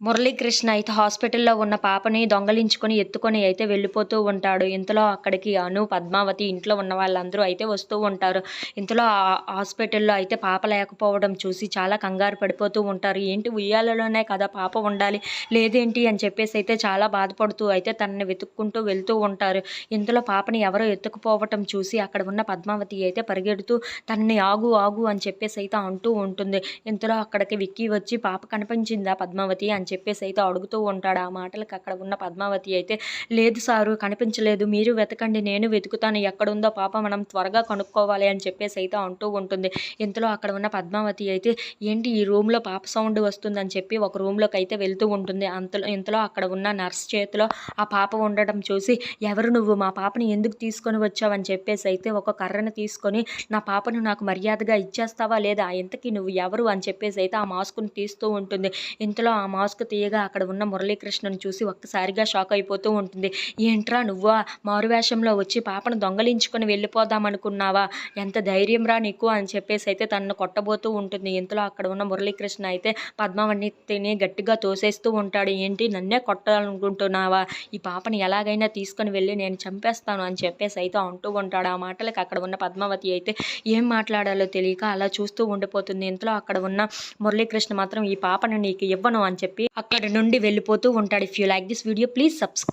మురళీకృష్ణ అయితే హాస్పిటల్లో ఉన్న పాపని దొంగలించుకొని ఎత్తుకొని అయితే వెళ్ళిపోతూ ఉంటాడు. ఇంతలో అక్కడికి అను పద్మావతి ఇంట్లో ఉన్న వాళ్ళందరూ అయితే వస్తూ ఉంటారు. ఇంతలో ఆ హాస్పిటల్లో అయితే పాప లేకపోవడం చూసి చాలా కంగారు పడిపోతూ ఉంటారు. ఏంటి ఉయ్యాలలోనే కదా పాప ఉండాలి లేదేంటి అని చెప్పేసి అయితే చాలా బాధపడుతూ అయితే తనని వెతుక్కుంటూ వెళ్తూ ఉంటారు. ఇంతలో పాపని ఎవరో ఎత్తుకుపోవటం చూసి అక్కడ ఉన్న పద్మావతి అయితే పరిగెడుతూ తనని ఆగు ఆగు అని చెప్పేసి అయితే అంటూ ఉంటుంది. ఇంతలో అక్కడికి విక్కీ వచ్చి పాప కనిపించిందా పద్మావతి? అని చెప్పేసి అయితే అడుగుతూ ఉంటాడు. ఆ మాటలకు అక్కడ ఉన్న పద్మావతి అయితే లేదు సారు కనిపించలేదు. మీరు వెతకండి. నేను వెతుకుతాను. ఎక్కడుందో పాప మనం త్వరగా కనుక్కోవాలి అని చెప్పేసి అయితే అంటూ ఉంటుంది. ఇంతలో అక్కడ ఉన్న పద్మావతి అయితే ఏంటి ఈ రూమ్లో పాప సౌండ్ వస్తుందని చెప్పి ఒక రూమ్లోకి అయితే వెళ్తూ ఉంటుంది. అంతలో ఇంతలో అక్కడ ఉన్న నర్స్ చేతిలో ఆ పాప ఉండడం చూసి ఎవరు నువ్వు? మా పాపని ఎందుకు తీసుకొని వచ్చావని చెప్పేసి అయితే ఒక కర్రను తీసుకొని నా పాపను నాకు మర్యాదగా ఇచ్చేస్తావా లేదా? ఇంతకీ నువ్వు ఎవరు? అని చెప్పేసి అయితే ఆ మాస్క్ని తీస్తూ ఉంటుంది. ఇంతలో ఆ మాస్క్ తీయగా అక్కడ ఉన్న మురళీకృష్ణను చూసి ఒక్కసారిగా షాక్ అయిపోతూ ఉంటుంది. ఏంట్రా నువ్వా? మారువేషంలో వచ్చి పాపను దొంగలించుకొని వెళ్ళిపోదామనుకున్నావా? ఎంత ధైర్యం రా నీకు? అని చెప్పేసి అయితే తనను కొట్టబోతూ ఉంటుంది. ఇంతలో అక్కడ ఉన్న మురళీకృష్ణ అయితే పద్మావతిని తిని గట్టిగా తోసేస్తూ ఉంటాడు. ఏంటి? నన్నే కొట్టాలనుకుంటున్నావా? ఈ పాపని ఎలాగైనా తీసుకొని వెళ్ళి నేను చంపేస్తాను అని చెప్పేసి అయితే అంటూ ఉంటాడు. ఆ మాటలకు అక్కడ ఉన్న పద్మావతి అయితే ఏం మాట్లాడాలో తెలియక అలా చూస్తూ ఉండిపోతుంది. ఇంతలో అక్కడ ఉన్న మురళీకృష్ణ మాత్రం ఈ పాపను నీకు ఇవ్వను అని చెప్పి అక్కడ నుండి వెళ్ళిపోతూ ఉంటాడు. If you like this video please subscribe